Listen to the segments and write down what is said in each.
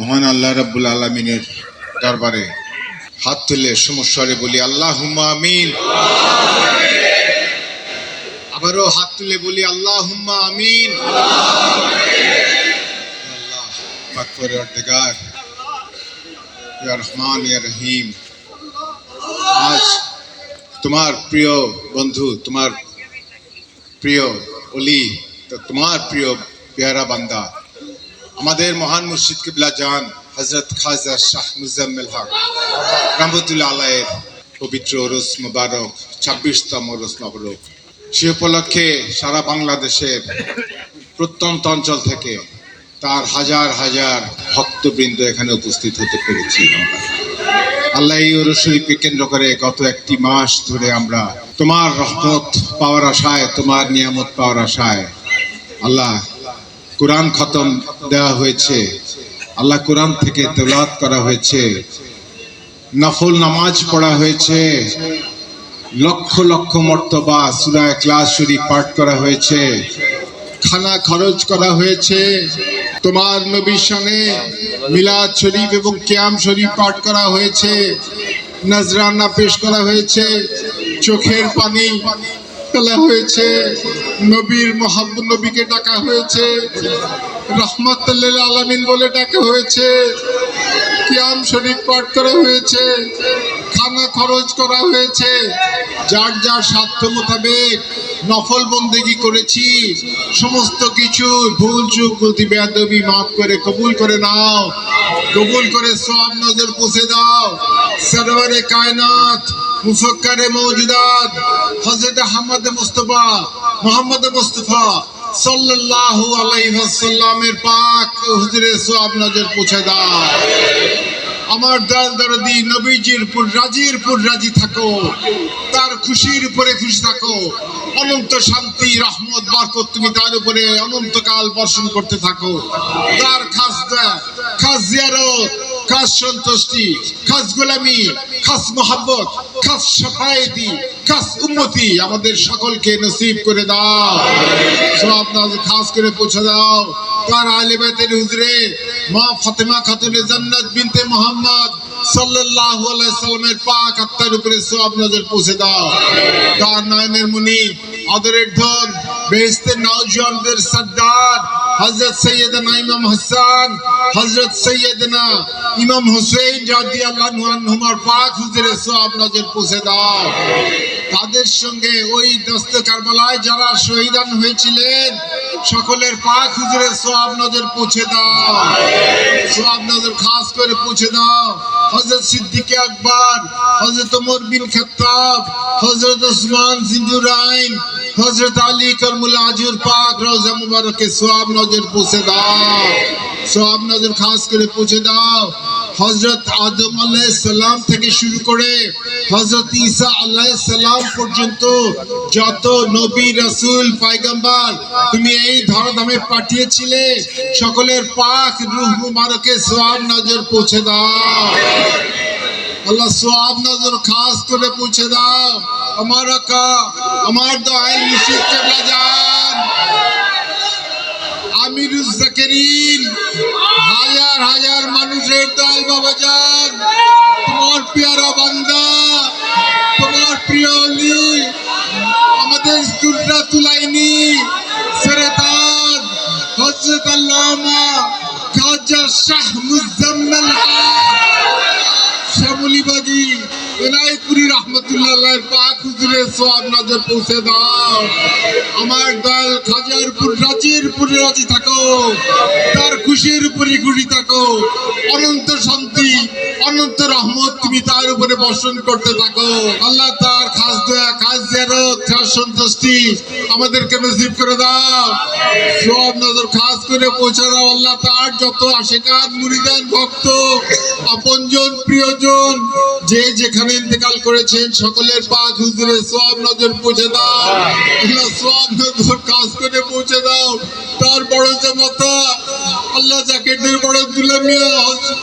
মহান আল্লাহ রাব্বুল আলমিনের দরবারে হাত তুলে সমস্বরে বলি আল্লাহ হুম্মা আমিন। আবারও হাত তুলে বলি আল্লাহ হুম্মা আমিন। আল্লাহ পরওয়ারদিগার ইয়া রহমান, ইয়া রহিম। আজ তোমার প্রিয় বন্ধু, তোমার প্রিয় অলি তোমার প্রিয় পেয়ারা বান্দা আমাদের মহান মুর্শিদ কিবলা জান হজরত খাজা শাহ মুজাম্মেল হক, রহমতুল্লাহ আলাইয়ের পবিত্র রোজ মুবারক, ছাব্বিশতম রোজ মবরক। সে উপলক্ষে সারা বাংলাদেশের প্রত্যন্ত অঞ্চল থেকে তার হাজার হাজার ভক্তবৃন্দ এখানে উপস্থিত হতে পেরেছি আল্লাহ এই রসুইকে কেন্দ্র করে গত একটি মাস ধরে আমরা তোমার রহমত পাওয়ার আশায়, তোমার নিয়ামত পাওয়ার আশায় আল্লাহ কোরআন খতম দেওয়া হয়েছে। আল্লাহ কোরআন থেকে তেলাত করা হয়েছে। নফল নামাজ পড়া হয়েছে। লক্ষ লক্ষ মর্তবা সুরায় ক্লাস শরীফ পাঠ করা হয়েছে। খানা খরচ করা হয়েছে। তোমার নবী শানে মিলাদ শরীফ এবং কিয়াম শরীফ পাঠ করা হয়েছে। নজরানা পেশ করা হয়েছে। চোখের পানি ফেলা হয়েছে, নবীর মোহাম্মদ নবীকে ডাকা হয়েছে রহমতুল্লাহ আলমিন বলে ডাকা হয়েছে, কিয়াম শরীফ পাঠ করা হয়েছে, খানা খরচ করা হয়েছে, যার যার স্বার্থ মোতাবেক নফল বন্দেগি করেছি, সমস্ত কিছু ভুল চুক গতি বেয়াদবি মাফ করে কবুল করে নাও, কবুল করে সব নজর পুষে দাও, সরওয়ারে কায়নাত মৌজুদাত আহমদ মোহাম্মদ সাল্লাল্লাহু আলাইহি ওয়াসাল্লামের পাক হুজুরে সওয়াব নজর পৌঁছে দাও। আমার দরদি নবীজির রাজির রাজি থাকো, তার খুশির উপরে খুশি থাকো, অনন্ত শান্তি, রহমত, বরকত তুমি তার উপরে অনন্তকাল বর্ষণ করতে থাকো। তার খাস খাস জিয়ারত খাস সন্তুষ্টি, খাস গোলামি, খাস মোহাব্বত, খাস সাফায়েতি খাস উন্নতি আমাদের সকলকে নসিব করে দাও। সব খাস করে পৌঁছে দাও। তার আলে বাইতের হুজরে, মা ফাতেমা খাতুনে জান্নাত বিনতে মোহাম্মদ সাল্লাল্লাহু আলাইহি সাল্লামের পাক আত্মার উপরে সব নজর পৌঁছে দাও। তার নয়নের মুনি, আদরের ধন, বেহেশতের নওজওয়ানদের সর্দার হযরত সৈয়দনা ইমাম হাসান হজরত সৈয়দনা ইমাম হুসেন রাদিয়াল্লাহু আনহুমার পাক হুজুরে সব নজর পৌঁছে দাও। তাদের সঙ্গে ওই দস্ত কারবালায় যারা শহীদান হয়েছিলেন সকলের পাক হুজুরে সব নজর পৌঁছে দাও। সব নজর খাস করে পৌঁছে দাও। হযরত সিদ্দিক আকবর, হযরত ওমর বিন খাত্তাব, হযরত ওসমান সিন্দুরাইন হযরত আলী করমুল আজুর পাক রওজা মুবারকে সব নজর পৌঁছে দাও। সব নজর খাস করে পৌঁছে দাও। হজরত আদম আলাইসাল্লাম থেকে শুরু করে হজরত ঈসা আলাইসাল্লাম পর্যন্ত যত নবী, রাসূল, পায়গাম্বার তুমি এই ধরাধামে পাঠিয়েছিলে, সকলের পাক রূহ মুবারকে সোয়াব নজর পৌঁছে দাও। আল্লাহ সোয়াব নজর খাস করে পৌঁছে দাও। আমার আকা আমার দয়াল মুর্শিদ কেবলা যান আমিরুজ জাকেরিন, হাজার হাজার দল বাবা যান তোমার পেয়ারা বান্দা, তোমার প্রিয় অলি আমাদের দুর্গা তুলাইনি সেরেতাজ হজরত আল্লামা খাজা শাহ মুজাম্মেল শ্যামলিবাদী এনায়পুরি রহমতুল্লাহ পাক হুজুরে সব নজর পৌঁছে দাও। আমার দল খাজারপুর রাজিরপুর রাজি থাকো, তার খুশির উপরে খুশি থাকো। অনন্ত শান্তি, অনন্ত রহমত তুমি তার উপরে বর্ষণ করতে থাকো। আল্লাহ তার খাস দয়া, খাস জিয়ারত, খাস সন্তুষ্টি আমাদেরকে নসিব করে দাও। সব নজর খাস করে পৌঁছে দাও। আল্লাহ তার যত আশেকার মুরিদান, ভক্ত, আপনজন, প্রিয়জন, যে যেখানে ইন্তেকাল করেছেন সকলের পাক হুজুরে সব নজর পৌঁছে দাও। আল্লাহ সব নজর কাজ করে পৌঁছে দাও। তার বড় জামাতা আল্লাহ জাকেটের বড় দুলা মিয়া হজ-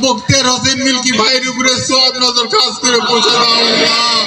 বক্তের হোসেন মিল্কি ভাইয়ের উপরে সব নজর কাজ করে পৌঁছে দাও। আল্লাহ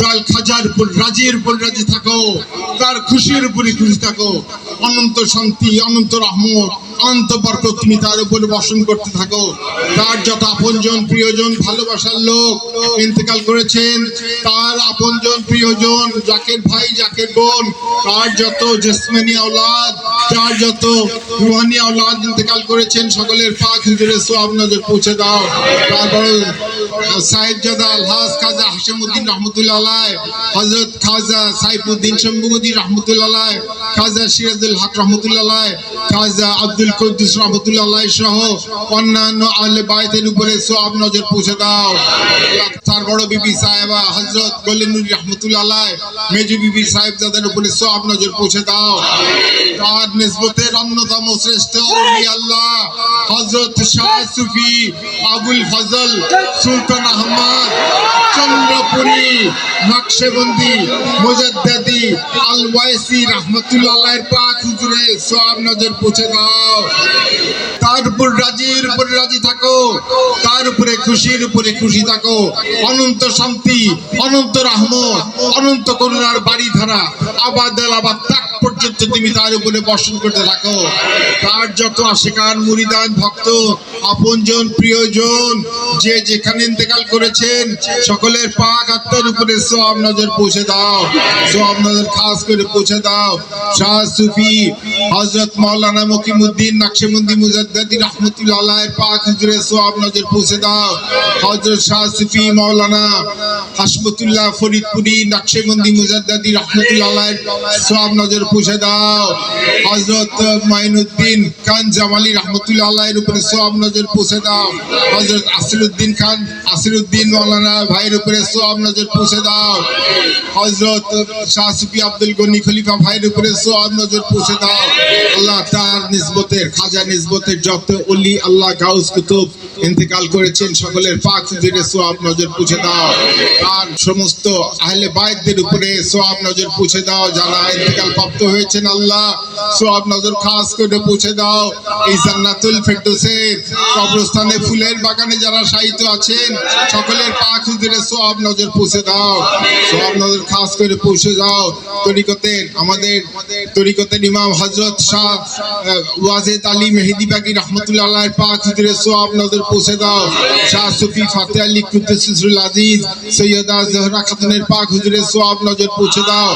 তার খাজার উপর রাজির উপর রাজি থাকো, তার খুশির উপরে খুশি থাকো। অনন্ত শান্তি, অনন্ত রহমত। বরকত তুমি তার উপরে বসন করতে থাকো। তার যত আপনজন, প্রিয়জন, ভালোবাসার লোক ইন্তেকাল করেছেন, তার আপনজন, প্রিয়জন, জাকের ভাই, জাকের বোন, তার যত জেসমানি আওলাদ, তার যত রুহানি আওলাদ ইন্তেকাল করেছেন, সকলের পাক হুজুরের সোয়াব নজর পৌঁছে দাও। তারপর সাহেবজাদা আলহাজ খাজা হাসিমউদ্দিন রহমতুল্লাহ হজরত খাজা সাইফুদ্দিন শম্ভুদ্দিন রহমতুল্লাহ খাজা সিরাজুল হক রহমতুল্লাহ খাজা আব্দুল অন্যান্য নজর দাও। বড় বিবি হজরত মেজু বিবি নজর দাও। অন্যতম শ্রেষ্ঠ হজরত শাহ সুফি আবুল ফজল সুলতান আহমদ, চন্দ্রপুরী নকশেবন্দি মুজাদ্দাদি আল ওয়াইসি রহমতুল্লাহ পাক সব নজর পৌঁছে দাও। তার উপর রাজির উপরে রাজি থাকো তার উপরে খুশির উপরে খুশি থাকো। অনন্ত শান্তি, অনন্ত রহমত, অনন্ত করুণার বাড়ি ধারা আবাদ আবাদ তাক পর্যন্ত তুমি তার উপরে বর্ষণ করতে থাকো। তার যত আশেকান মুরিদান, ভক্ত, আপনজন, প্রিয়জন, যে যেখানে ইন্তেকাল করেছেন, সকলের পাক আত্মার উপরে সব নজর পৌঁছে দাও। সব নজর খাস করে পৌঁছে দাও। শাহ সুফি হজরত মাওলানা মকিমুদ্দিন, নকশেবন্দি মুজাদ্দাদি, রহমতুল্লাহ পাক হুজুরে সব নজর পৌঁছে দাও। হজরত শাহ সুফি মাওলানা হাসমতুল্লাহ ফরিদপুরি, নকশেবন্দি মুজাদ্দাদি রহমতুল্লাহ সব নজর পৌঁছে দাও। হজরত মাইনুদ্দিন খান জামালি রহমতুল্লাহ আলাইহির উপরে সব নজর পৌঁছে দাও। হজরত আসিরুদ্দিন খান, আসিরুদ্দিন মাওলানা ভাইয়ের উপরে সব নজর পুষে দাও। হজরত শাহ সুফি আব্দুল গনি খলিফা ভাইয়ের উপরে সব নজর পুষে দাও। আল্লাহ তার নিসবতের, খাজা নিসবতের যত অলি আল্লাহ গাউস কুতুব ইন্তেকাল করেছেন, সকলের পাক হুজুরে সোয়াব নজর পৌঁছে দাও। তার সমস্ত আহলে বাইতদের উপরে সোয়াব নজর পৌঁছে দাও, যারা ইন্তেকাল প্রাপ্ত হয়েছেন আল্লাহ, সোয়াব নজর খাস করে পৌঁছে দাও। এই জান্নাতুল ফেরদৌসের কবরস্থানে ফুলের বাগানে যারা সাহিত্য আছেন, সকলের পাক হুজুরে সোয়াব নজর পৌঁছে দাও। সোয়াব নজর খাস করে পৌঁছে দাও। তরিকতের, আমাদের তরিকতের ইমাম হজরত শাহ ওয়াজেদ আলী মেহেদি বাগি রহমতুল্লাহ আল্লাহর পাক হুজুরে সোয়াব নজর পৌঁছে দাও। শাহ সুফি ফাতে আলী কুদ্দুসুল আজিজ, সৈয়দা জহরা খাতুনের পাক হুজুরে সোয়াব নজর পৌঁছে দাও।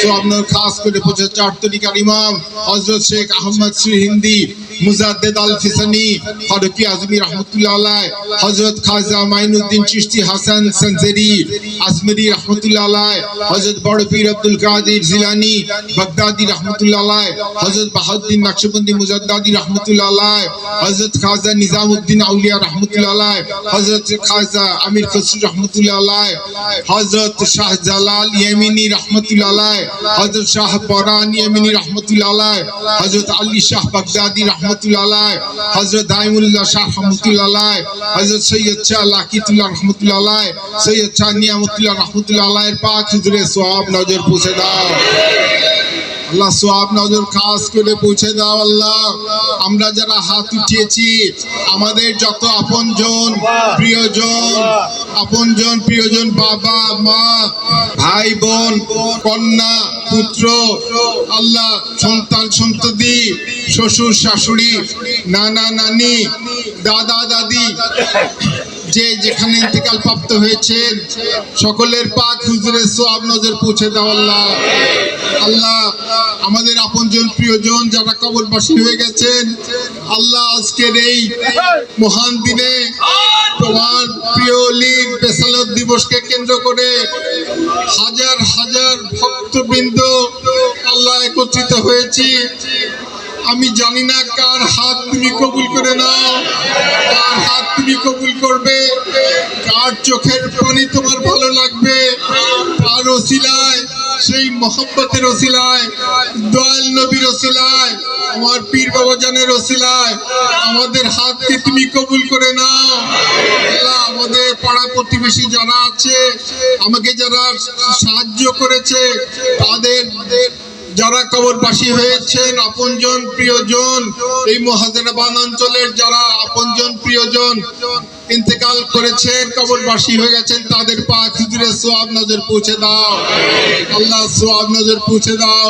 সোয়াব নজর খাস করে পৌঁছে চার তরিকার ইমাম হজরত শেখ আহমদ শ্রী হিন্দি মুজাদ্দেদ আল ফিসানি ফারুকি আজমি রহমতুল্লাহ আলাই হজরত খাজা মাইনুদ্দিন চিশতি হাসান সনজেরি, আজমেরি রহমতুল্লাহ আলাই হজরত বড় পীর আব্দুল কাদির জিলানি, বাগদাদি রহমতুল্লাহ আলাই হজরত বাহাউদ্দিন নকশবন্দি মুজাদ্দাদি রহমতুল্লাহ আলাই হজরত খাজা নিজামউদ্দিন আউলিয়া রহমতুল্লাহ আলাই হজরত খাজা আমির খসরু রহমতুল্লাহ আলাই হজরত শাহ জালাল ইয়েমিনি রহমতুল্লাহ আলাই হজরত শাহ ইয়েমিনি রহমতুল্লাহ আলাই আলী শাহ বাগদাদি রহমতুল্লাহ আলাই হজরত দাইমুল্লাহ শাহ রহমতুল্লাহ হজরত সৈয়দ শাহ লাকিতুল্লাহ রহমতুল্লাহ সৈয়দ শাহ নিয়ামতুল্লাহ রহমতুল্লাহ পাক হুজুরে সোয়াব নজর পৌঁছে দাও। আল্লাহ সোয়াব নজর খাস করে পৌঁছে দাও আল্লাহ। আমরা যারা হাত উঠিয়েছি, আমাদের যত আপনজন, প্রিয়জন আপনজন, প্রিয়জন বাবা, মা, ভাই, বোন, কন্যা, পুত্র, আল্লাহ, সন্তান, সন্ততি, শ্বশুর, শাশুড়ি, নানা, নানি, দাদা, দাদি যে যেখানে ইন্তেকাল প্রাপ্ত হয়েছেন সকলের পাক হুজুরে সোয়াব নজর পৌঁছে দাও আল্লাহ। আল্লাহ, আমাদের আপনজন প্রিয়জন যারা কবরবাসী হয়ে গেছেন, আল্লাহ আজকের এই মহান দিনে তোমার প্রিয় লীগ বেসালত দিবসকে কেন্দ্র করে হাজার হাজার ভক্তবৃন্দ আল্লাহ একত্রিত হয়েছি। আমি জানি না কার হাত তুমি কবুল করে নাও কবুল করবে। কার চোখের পানি তোমার ভালো লাগবে। তার ওসিলায়, সেই মোহাম্মতের ওসিলায়, দয়াল নবীর ওসিলায়, আমার পীর বাবা জানের ওসিলায়, আমাদের হাতকে তুমি কবুল করে নাও। আমাদের পাড়া প্রতিবেশী যারা আছে, আমাকে যারা সাহায্য করেছে, তাদের যারা কবরবাসী হয়েছেন, আপনজন, প্রিয়জন, এই মহাজনাবাদ অঞ্চলের যারা আপনজন, প্রিয়জন ইন্তেকাল করেছেন, কবরবাসী হয়ে গেছেন, তাদের পা খুজুরে সোয়াব নজর পৌঁছে দাও। আল্লাহ সোয়াব নজর পৌঁছে দাও।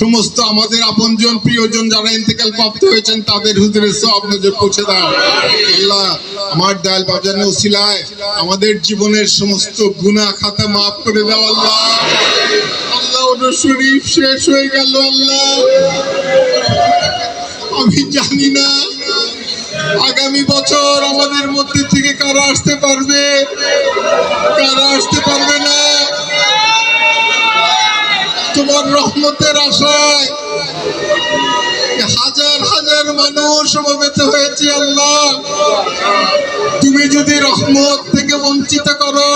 সমস্ত আমাদের আপনজন, প্রিয়জন যারা ইন্তেকাল প্রাপ্ত হয়েছেন, তাদের হুজুরে সব নজর পৌঁছে দাও। আল্লাহ, আমার ডাল বাজানো ওসিলায়, আমাদের জীবনের সমস্ত গুনাহ খাতা মাফ করে দাও আল্লাহ। আল্লাহ শরীফ শেষ হয়ে গেল আল্লাহ। আমি জানি না আগামী বছর আমাদের মধ্যে থেকে কারা আসতে পারবে, কারা আসতে পারবে না। তোমার রহমতের আশায় হাজার হাজার মানুষ সমবেত হয়েছে আল্লাহ। তুমি যদি রহমত থেকে বঞ্চিত করো,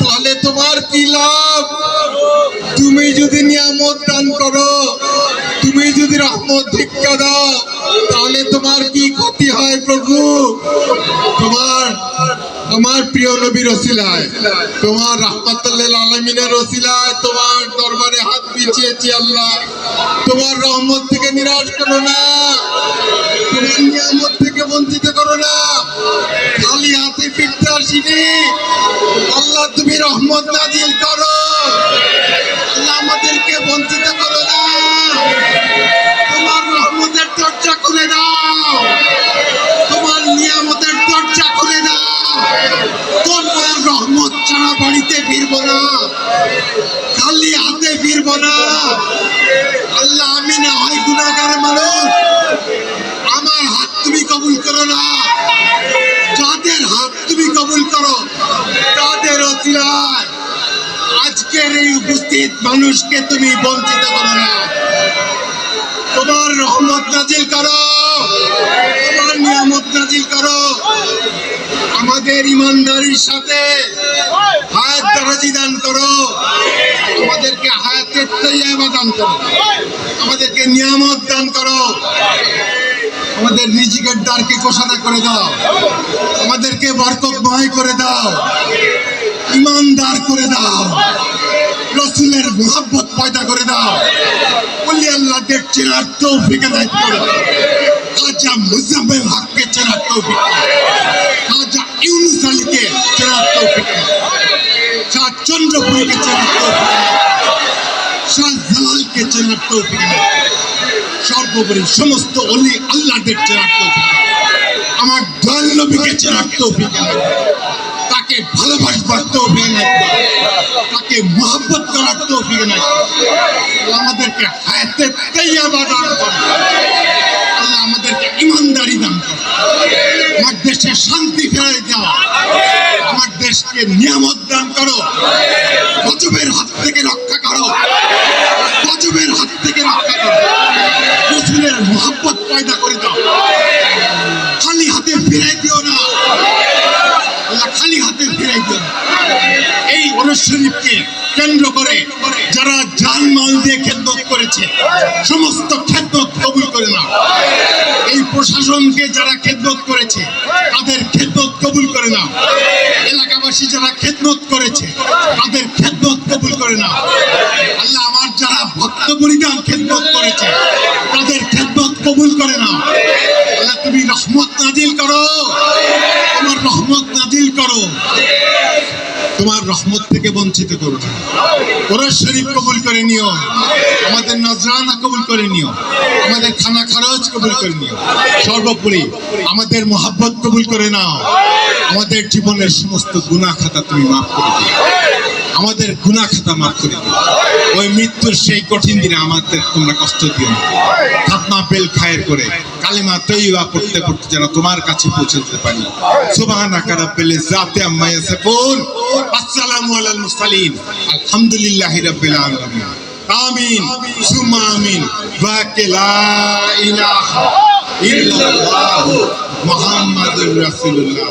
তাহলে তোমার কি লাভ? তুমি যদি নিয়ামত দান করো, তুমি যদি রহমত ভিক্ষা দাও, তাহলে তোমার কি ক্ষতি হয় প্রভু? তোমার আমার প্রিয় নবীর ওসিলায়, তোমার রহমতুল্লাহ আলমিনের ওসিলায়, তোমার দরবারে হাত পিছিয়েছি আল্লাহ। তোমার রহমত থেকে নিরাশ করো না, তোমার নিয়ামত থেকে বঞ্চিত করো না। খালি হাতে ফিরতে আসিনি। আল্লাহ তুমি রহমত নাজিল করো। বঞ্চিত করো না। তোমার রহমতের দরজা খুলে দাও। তোমার নিয়ামতের দরজা খুলে দাও। তোমার রহমত ছাড়া বাড়িতে ফিরবো না। খালি হাতে ফিরবো না। আল্লাহ আমি না হয় গুণাগার মানুষ। আমার হাত তুমি কবুল করো না। যাদের হাত তুমি কবুল করো। তাদের অতিলায় আজকের এই উপস্থিত মানুষকে তুমি বঞ্চিত করো না। তোমার রহমত নাজিল করো। তোমার নিয়ামত নাজিল করো। আমাদের ইমানদারির সাথে হায়াত দারাজি দান করো। আমাদেরকে হায়াতের তৈয়াবা দান করো। আমাদেরকে নিয়ামত দান করো। আমাদের রিজিকের দ্বারকে কোষাদা করে দাও। আমাদেরকে বরকতময় করে দাও। ইমানদার করে দাও রসুলের মোহাব্বত পয়দা করে দাও বলি আল্লাহ দেখ চেনার তৌফিক এনায়েত করে মুজাম্মেল হককে চেনার তৌফিক। খাজা ইউনুস আলীকে চেনার তৌফিক। শাহ চন্দ্রপুরীকে চেনার শাহ জালালকে চেনার সর্বোপরি সমস্ত অলি আল্লাহদের চেনার দাও। আমার দয়াল নবীকে চেনার তৌফিক। তাকে ভালোবাসবার তৌফিক। তাকে মহব্বত করার তৌফিক আমাদেরকে হায়াতের তৈয়াবা দান করো। আল্লাহ আমাদেরকে ইমানদারি দান করো। আমার দেশে শান্তি ফেরাই দাও। আমার দেশকে নিয়ামত দান করো। গজবের হাত থেকে রক্ষা করো। গজবের হাত থেকে রক্ষা করো। রসুলের মোহাব্বত পয়দা করে দাও। খালি হাতে ফিরাই দিও না আল্লাহ খালি হাতে ফিরাই দিও না এই অনুশরীফকে কেন্দ্র করে যারা জান মাল দিয়ে খেদমত করেছে, সমস্ত খেদমত কবুল করে না এই প্রশাসনকে যারা খেদমত করেছে, তাদের খেদমত কবুল করে না এলাকাবাসী যারা খেদমত করেছে, তাদের খেদমত কবুল করে না আল্লাহ আমার যারা ভক্ত বলিদান খেদমত করেছে, তাদের খেদমত কবুল করে না আল্লাহ তুমি রহমত নাজিল করো। তোমার রহমত থেকে বঞ্চিত করো না। ওরা শরীফ কবুল করে নিও। আমাদের নজরানা কবুল করে নিও। আমাদের খানা খরচ কবুল করে নিও। সর্বোপরি আমাদের মোহাব্বত কবুল করে নাও। আমাদের জীবনের সমস্ত গুণা খাতা তুমি মাফ করে দিও। আমাদের গুনাহ খাতা মাফ করে দিও। ওই মৃত্যুর সেই কঠিন দিনে আমাদের তোমরা কষ্ট দিও না। বেল খায়ের করে কালিমা তৈবা পড়তে পড়তে যেন তোমার কাছে পৌঁছে যেতে পারি। সুবহানাকা রাব্বিল ইজ্জাতি আম্মা ইয়াসিফুন। আসসালামু আলাল মুরসালিন। আলহামদুলিল্লাহি রাব্বিল আলামিন। আমিন। সুম্মা আমিন। ওয়া ইলাহা মুহাম্মাদুর রাসূলুল্লাহ।